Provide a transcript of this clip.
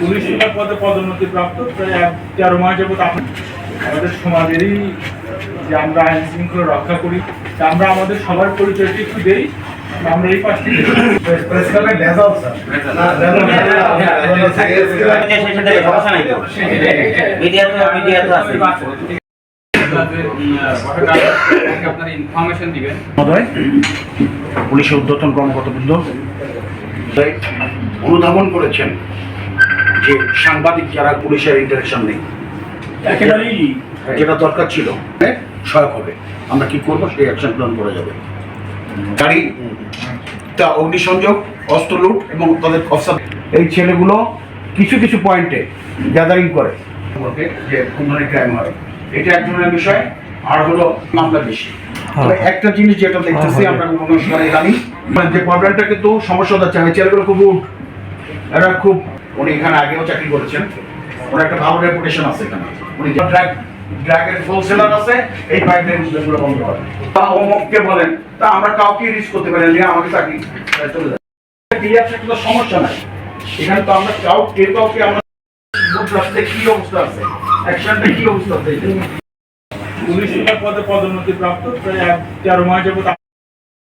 Police super পদে পদোন্নতি প্রাপ্ত। প্রায় এক তেরো মাস যাবত আমাদের সমাজেরই যে আমরা আইন শৃঙ্খলা রক্ষা করি আমরা আমাদের সবার পরিচয়টি একটু দেই। আমরা এই পাশ থেকে পুলিশের উদ্যতন কর্মকর্তাবৃন্দ তাই অনুধাবন করেছেন। যে সাংবাদিক যারা পুলিশের ইন্টারেকশন নেই একেবারেই যেটা দরকার ছিল হ্যাঁ, সহায়ক হবে। আমরা কি করব? সেই অ্যাকশন প্ল্যান করা যাবে। গাড়ি তা অগ্নিসংযোগ অস্ত্র লুট এবং তাদের অফিসার এই ছেলেগুলো কিছু কিছু পয়েন্টে গ্যাদারিং করে। যে কোন ধরনের ক্রাইম হয়। এটা এক ধরনের বিষয় আর হলো মামলা বেশি। একটা জিনিস যেটা দেখতেছি আমরা কোনো সময় জানি মানে যে প্রবলেমটা কিন্তু সমস্যা হচ্ছে আমি ছেলেগুলো খুব এরা খুব উনি এখানে আগেও চাকরি করেছেন। ওনার একটা ভালো রেপুটেশন আছে এখানে। উনি ড্রাগ ড্রাগের আছে, এই পাইপলাইনগুলো বন্ধ করে। তা বলেন, তা আমরা কাউকে রিস্ক করতে পারি না আমাকে চাকরি চলে যায় তো সমস্যা নাই। এখানে তো আমরা কাউ, কেউ কাউকে আমরা বুঝ কি অবস্থা আছে? অ্যাকশনটা কি অবস্থা আছে? পুলিশ পদে পদোন্নতি প্রাপ্ত, প্রায় তেরো মাস যাবত